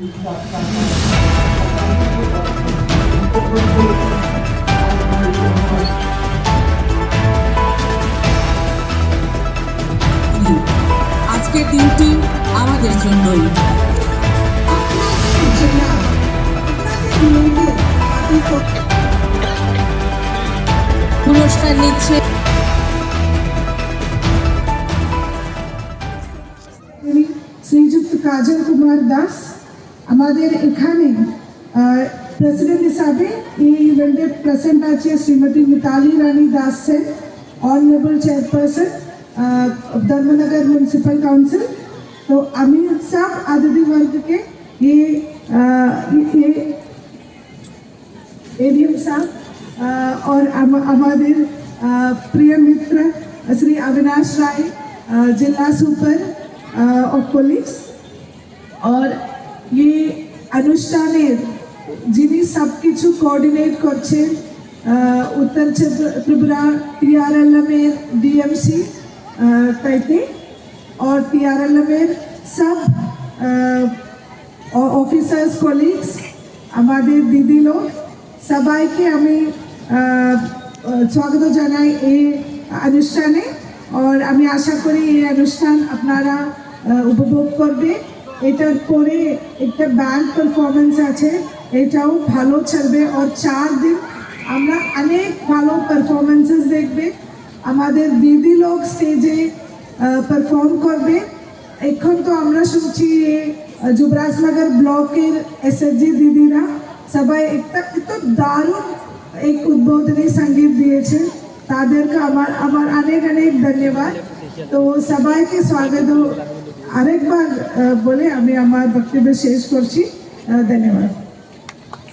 আজকের দিনটি আমাদের জন্যই। পুরস্কার নিচ্ছে। শ্রীযুক্ত কাজল কুমার দাস আমাদের এখানে প্রেসিডেন্ট হিসাবে এই ইভেন্টে প্রেজেন্ট আছে Shrimati Mitali Rani Das Sen honourable chairperson Dharmanagar municipal council तो আমি সব अतिथि वर्ग के ये अ, ये एडीएम साहब अ, और हम- हमारे अ, प्रिय मित्र श्री अविनाश राय अ, जिला सुपर ऑफ पुलिस और এই অনুষ্ঠানের যিনি সব কিছু কোঅর্ডিনেট করছেন উত্তর ত্রিপুরা টিআরএলএম এর ডিএমসি তাইতে और টিআরএলএম এর সব অফিসার্স কলিগস আমাদের দিদি লোক, সবাইকে আমি স্বাগত জানাই এই অনুষ্ঠানে। আর আমি আশা করি এই অনুষ্ঠান আপনারা উপভোগ করবে। এটার পরে একটা ব্যান্ড পারফরমেন্স আছে। এটাও ভালো চলবে। আর চার দিন আমরা অনেক ভালো পারফরমেন্সেস দেখবে। আমাদের দিদি লোক স্টেজে পারফর্ম করবে। এখন তো আমরা শুনছি যুবরাজনগর ব্লকের এসএসজি দিদিরা সবাই একটা এত দারুণ এক উদ্বোধনী সংগীত দিয়েছে। তাদেরকে আমার আমার অনেক অনেক ধন্যবাদ। তো সবাইকে স্বাগত। আরেকবার বলে আমি আমার বক্তব্য শেষ করছি। ধন্যবাদ।